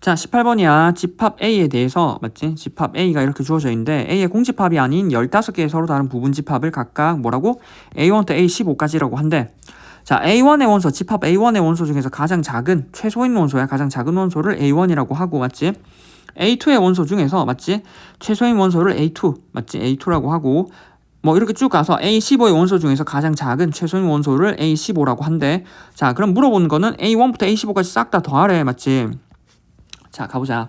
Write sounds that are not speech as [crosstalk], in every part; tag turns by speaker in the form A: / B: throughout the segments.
A: 자, 18번이야. 집합 A에 대해서 맞지? 집합 A가 이렇게 주어져 있는데 A의 공집합이 아닌 15개의 서로 다른 부분 집합을 각각 뭐라고? A1부터 A15까지라고 한대. 자, A1의 원소, 집합 A1의 원소 중에서 가장 작은 최소인 원소야. 가장 작은 원소를 A1이라고 하고 맞지? A2의 원소 중에서 맞지? 최소인 원소를 A2 맞지? A2라고 하고 뭐 이렇게 쭉 가서 A15의 원소 중에서 가장 작은 최소인 원소를 A15라고 한대. 자, 그럼 물어보는 거는 A1부터 A15까지 싹 다 더하래. 맞지? 자, 가보자.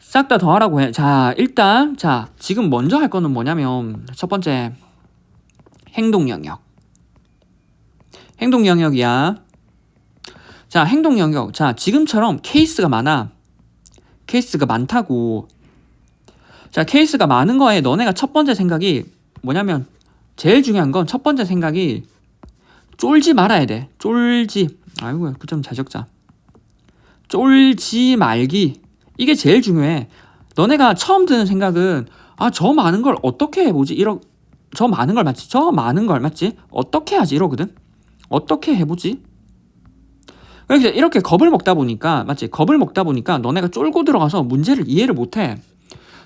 A: 싹 다 더하라고 해. 자, 일단 자, 지금 먼저 할 거는 뭐냐면 첫 번째 행동 영역. 행동 영역이야. 자, 행동 영역. 자, 지금처럼 케이스가 많아. 케이스가 많다고. 자, 케이스가 많은 거에 너네가 첫 번째 생각이 뭐냐면 제일 중요한 건 첫 번째 생각이 쫄지 말아야 돼. 쫄지. 아이고, 그좀 잘 적자. 쫄지 말기. 이게 제일 중요해. 너네가 처음 드는 생각은 아, 저 많은 걸 어떻게 해보지? 이러 저 많은 걸 맞지? 저 많은 걸 맞지? 어떻게 하지? 이러거든. 어떻게 해보지? 그래서 이렇게 겁을 먹다 보니까 맞지? 겁을 먹다 보니까 너네가 쫄고 들어가서 문제를 이해를 못해.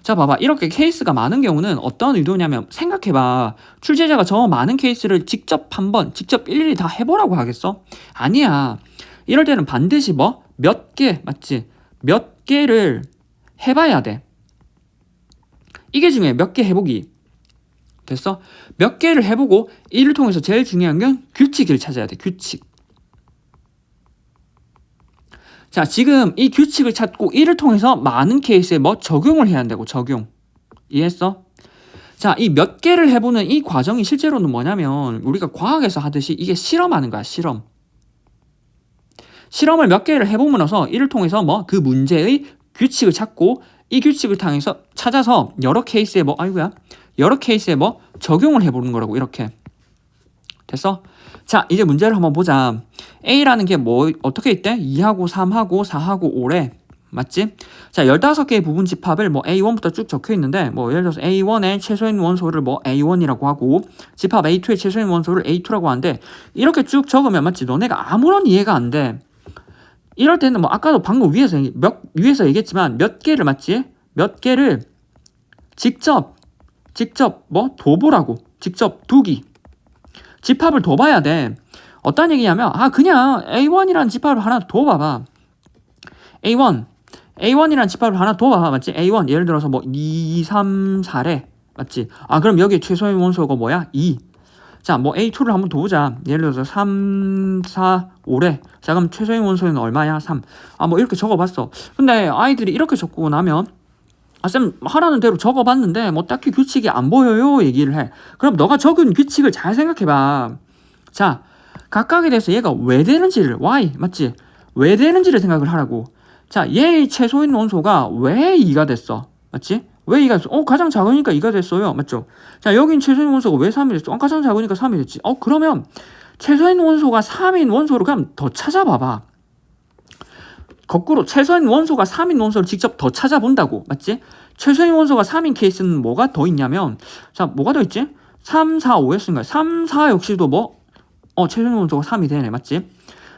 A: 자, 봐봐. 이렇게 케이스가 많은 경우는 어떤 의도냐면 생각해봐. 출제자가 저 많은 케이스를 직접 한 번 직접 일일이 다 해보라고 하겠어? 아니야. 이럴 때는 반드시 뭐? 몇 개, 맞지? 몇 개를 해봐야 돼. 이게 중요해. 몇 개 해보기. 됐어? 몇 개를 해보고 이를 통해서 제일 중요한 건 규칙을 찾아야 돼. 규칙. 자, 지금 이 규칙을 찾고 이를 통해서 많은 케이스에 뭐 적용을 해야 한다고, 적용. 이해했어? 자, 이 몇 개를 해보는 이 과정이 실제로는 뭐냐면 우리가 과학에서 하듯이 이게 실험하는 거야, 실험. 실험을 몇 개를 해보면서 이를 통해서 뭐 그 문제의 규칙을 찾고 이 규칙을 통해서 찾아서 여러 케이스에 뭐 아이고야 여러 케이스에 뭐 적용을 해보는 거라고 이렇게 됐어? 자 이제 문제를 한번 보자 A라는 게 뭐 어떻게 있대? 2하고 3하고 4하고 5래 맞지? 자 15개의 부분 집합을 뭐 A1부터 쭉 적혀 있는데 뭐 예를 들어서 A1의 최소인 원소를 뭐 A1이라고 하고 집합 A2의 최소인 원소를 A2라고 하는데 이렇게 쭉 적으면 맞지? 너네가 아무런 이해가 안 돼. 이럴 때는 뭐 아까도 방금 위에서 몇 위에서 얘기했지만 몇 개를 맞지? 몇 개를 직접 직접 뭐 도보라고 직접 두기 집합을 둬봐야 돼. 어떤 얘기냐면 아 그냥 A1이라는 집합을 하나 둬봐봐. A1 A1이라는 집합을 하나 둬봐봐 맞지? A1 예를 들어서 뭐 2, 3, 4래 맞지? 아 그럼 여기 최소의 원소가 뭐야? 2 자, 뭐 A2를 한번 둬보자. 예를 들어서 3, 4, 5래. 자, 그럼 최소인 원소는 얼마야? 3. 아, 뭐 이렇게 적어봤어. 근데 아이들이 이렇게 적고 나면 아, 쌤, 하라는 대로 적어봤는데, 뭐, 딱히 규칙이 안 보여요. 얘기를 해. 그럼 너가 적은 규칙을 잘 생각해봐. 자, 각각에 대해서 얘가 왜 되는지를, why, 맞지? 왜 되는지를 생각을 하라고. 자, 얘의 최소인 원소가 왜 2가 됐어? 맞지? 왜 2가 됐어? 어, 가장 작으니까 2가 됐어요. 맞죠? 자, 여긴 최소인 원소가 왜 3이 됐어? 어, 가장 작으니까 3이 됐지. 어, 그러면 최소인 원소가 3인 원소를 그럼 더 찾아봐봐. 거꾸로 최소인 원소가 3인 원소를 직접 더 찾아본다고. 맞지? 최소인 원소가 3인 케이스는 뭐가 더 있냐면, 자, 뭐가 더 있지? 3, 4, 5였으니까 3, 4 역시도 뭐, 어, 최소인 원소가 3이 되네. 맞지?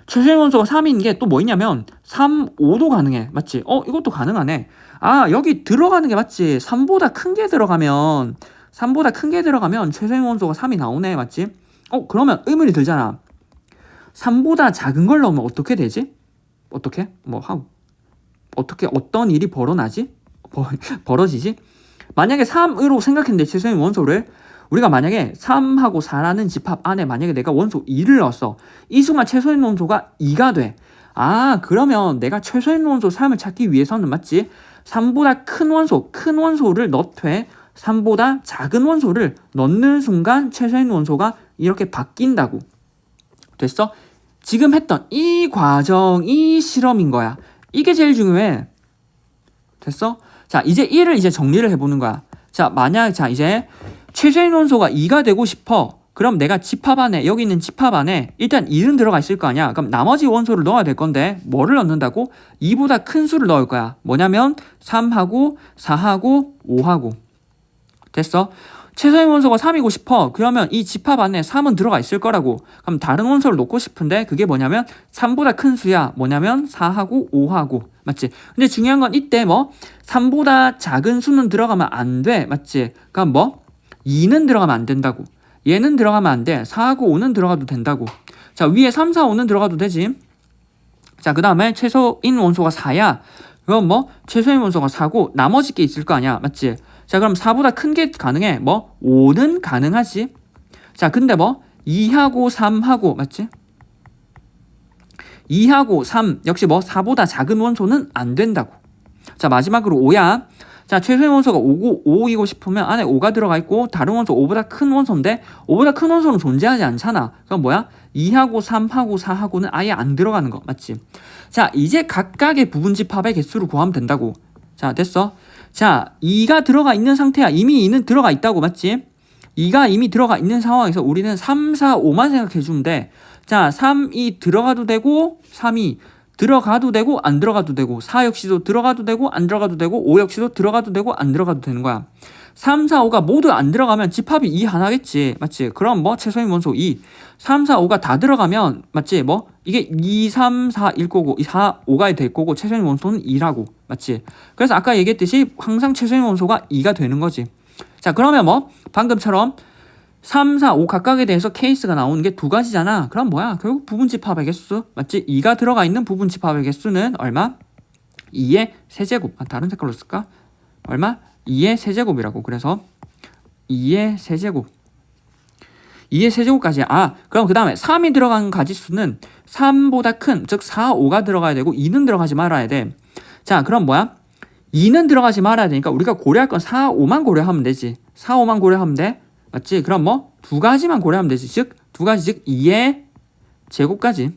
A: 최소인 원소가 3인 게 또 뭐 있냐면 3, 5도 가능해. 맞지? 어, 이것도 가능하네. 아, 여기 들어가는 게 맞지? 3보다 큰 게 들어가면 3보다 큰 게 들어가면 최소인 원소가 3이 나오네. 맞지? 어, 그러면 의문이 들잖아. 3보다 작은 걸 넣으면 어떻게 되지? 어떻게? 뭐 하고 어떻게 어떤 일이 벌어나지? [laughs] 벌어지지? 만약에 3으로 생각했는데 최소인 원소를 우리가 만약에 3하고 4라는 집합 안에 만약에 내가 원소 2를 넣었어. 이 순간 최소인 원소가 2가 돼. 아, 그러면 내가 최소인 원소 3을 찾기 위해서는 맞지? 3보다 큰 원소, 큰 원소를 넣되 3보다 작은 원소를 넣는 순간 최소인 원소가 이렇게 바뀐다고. 됐어? 지금 했던 이 과정이 실험인 거야. 이게 제일 중요해. 됐어? 자, 이제 1을 이제 정리를 해보는 거야. 자, 만약, 자, 이제 최소인 원소가 2가 되고 싶어. 그럼 내가 집합 안에, 여기 있는 집합 안에 일단 1은 들어가 있을 거 아니야. 그럼 나머지 원소를 넣어야 될 건데, 뭐를 넣는다고? 2보다 큰 수를 넣을 거야. 뭐냐면, 3하고, 4하고, 5하고. 됐어? 최소의 원소가 3이고 싶어. 그러면 이 집합 안에 3은 들어가 있을 거라고. 그럼 다른 원소를 놓고 싶은데 그게 뭐냐면 3보다 큰 수야. 뭐냐면 4하고 5하고. 맞지? 근데 중요한 건 이때 뭐 3보다 작은 수는 들어가면 안 돼. 맞지? 그럼 뭐 2는 들어가면 안 된다고. 얘는 들어가면 안 돼. 4하고 5는 들어가도 된다고. 자, 위에 3, 4, 5는 들어가도 되지. 자, 그 다음에 최소인 원소가 4야. 그럼 뭐 최소인 원소가 4고 나머지 게 있을 거 아니야. 맞지? 자, 그럼 4보다 큰 게 가능해. 뭐 5는 가능하지. 자, 근데 뭐 2하고 3하고 맞지? 2하고 3 역시 뭐 4보다 작은 원소는 안 된다고. 자, 마지막으로 5야. 자, 최소의 원소가 5고 5이고 싶으면 안에 5가 들어가 있고 다른 원소 5보다 큰 원소인데 5보다 큰 원소는 존재하지 않잖아. 그럼 뭐야? 2하고 3하고 4하고는 아예 안 들어가는 거. 맞지? 자, 이제 각각의 부분 집합의 개수를 구하면 된다고. 자, 됐어? 자, 2가 들어가 있는 상태야. 이미 2는 들어가 있다고. 맞지? 2가 이미 들어가 있는 상황에서 우리는 3, 4, 5만 생각해 주면 돼. 자, 3이 들어가도 되고 3이 들어가도 되고 안 들어가도 되고 4 역시도 들어가도 되고 안 들어가도 되고 5 역시도 들어가도 되고 안 들어가도 되는 거야. 3, 4, 5가 모두 안 들어가면 집합이 2 하나겠지. 맞지? 그럼 뭐 최소인 원소 2. 3, 4, 5가 다 들어가면 맞지? 뭐 이게 2, 3, 4, 1 거고 4, 5가 될 거고 최소인 원소는 2라고. 맞지? 그래서 아까 얘기했듯이 항상 최소인 원소가 2가 되는 거지. 자, 그러면 뭐 방금처럼 3, 4, 5 각각에 대해서 케이스가 나오는 게 두 가지잖아. 그럼 뭐야? 결국 부분 집합의 개수. 맞지? 2가 들어가 있는 부분 집합의 개수는 얼마? 2의 세제곱. 아, 다른 색깔로 쓸까? 얼마? 2의 세제곱이라고. 그래서 2의 세제곱. 2의 세제곱까지. 아, 그럼 그 다음에 3이 들어간 가지수는 3보다 큰, 즉 4, 5가 들어가야 되고 2는 들어가지 말아야 돼. 자, 그럼 뭐야? 2는 들어가지 말아야 되니까 우리가 고려할 건 4, 5만 고려하면 되지. 4, 5만 고려하면 돼. 맞지? 그럼 뭐 두 가지만 고려하면 되지. 즉, 두 가지 즉 2의 제곱까지.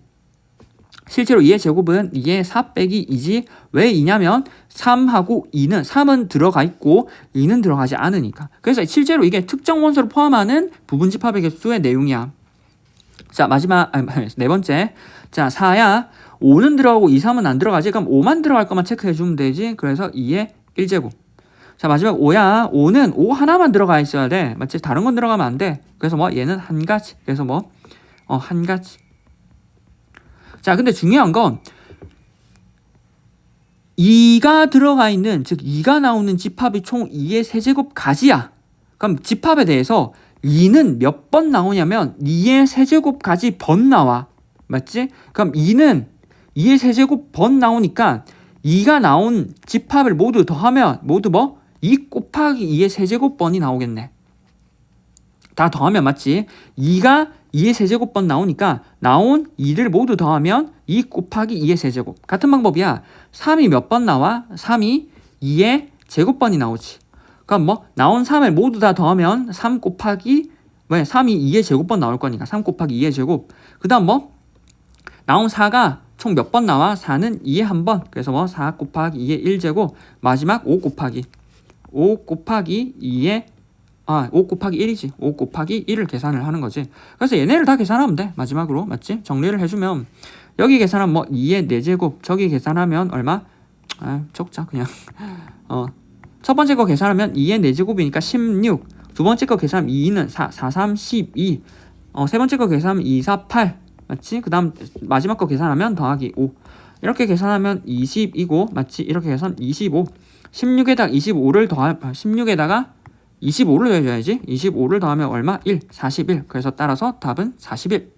A: 실제로 2의 제곱은 2의 4 빼기 2지 왜 2냐면 3하고 2는 3은 들어가 있고 2는 들어가지 않으니까. 그래서 실제로 이게 특정 원소를 포함하는 부분 집합의 개수의 내용이야. 자, 마지막 아니, 네 번째. 자, 4야. 5는 들어가고 2, 3은 안 들어가지. 그럼 5만 들어갈 것만 체크해 주면 되지. 그래서 2의 1제곱. 자, 마지막 5야. 5는 5 하나만 들어가 있어야 돼. 맞지? 다른 건 들어가면 안 돼. 그래서 뭐 얘는 한 가지. 그래서 뭐 어, 한 가지. 자, 근데 중요한 건 2가 들어가 있는 즉 2가 나오는 집합이 총 2의 세제곱 가지야. 그럼 집합에 대해서 2는 몇 번 나오냐면 2의 세제곱까지 번 나와. 맞지? 그럼 2는 2의 세제곱 번 나오니까 2가 나온 집합을 모두 더하면 모두 뭐? 2 곱하기 2의 세제곱 번이 나오겠네. 다 더하면 맞지? 2가 2의 세제곱번 나오니까 나온 2를 모두 더하면 2 곱하기 2의 세제곱. 같은 방법이야. 3이 몇 번 나와? 3이 2의 제곱번이 나오지. 그럼 뭐 나온 3을 모두 다 더하면 3 곱하기 왜 3이 2의 제곱번 나올 거니까 3 곱하기 2의 제곱. 그다음 뭐 나온 4가 총 몇 번 나와? 4는 2에 한 번. 그래서 뭐 4 곱하기 2의 1제곱. 마지막 5 곱하기 5 곱하기 2의 아, 5 곱하기 1이지. 5 곱하기 1을 계산을 하는 거지. 그래서 얘네를 다 계산하면 돼. 마지막으로. 맞지? 정리를 해주면 여기 계산하면 뭐 2의 4제곱. 저기 계산하면 얼마? 아, 적자 그냥. [laughs] 어. 첫 번째 거 계산하면 2의 4제곱이니까 16. 두 번째 거 계산하면 2는 4, 4, 3, 12. 어, 세 번째 거 계산하면 2, 4, 8. 맞지? 그 다음 마지막 거 계산하면 더하기 5. 이렇게 계산하면 20이고, 맞지? 이렇게 계산 25. 16에다가 25를 더하, 16에다가 25를 더해줘야지. 25를 더하면 얼마? 1, 41. 그래서 따라서 답은 41.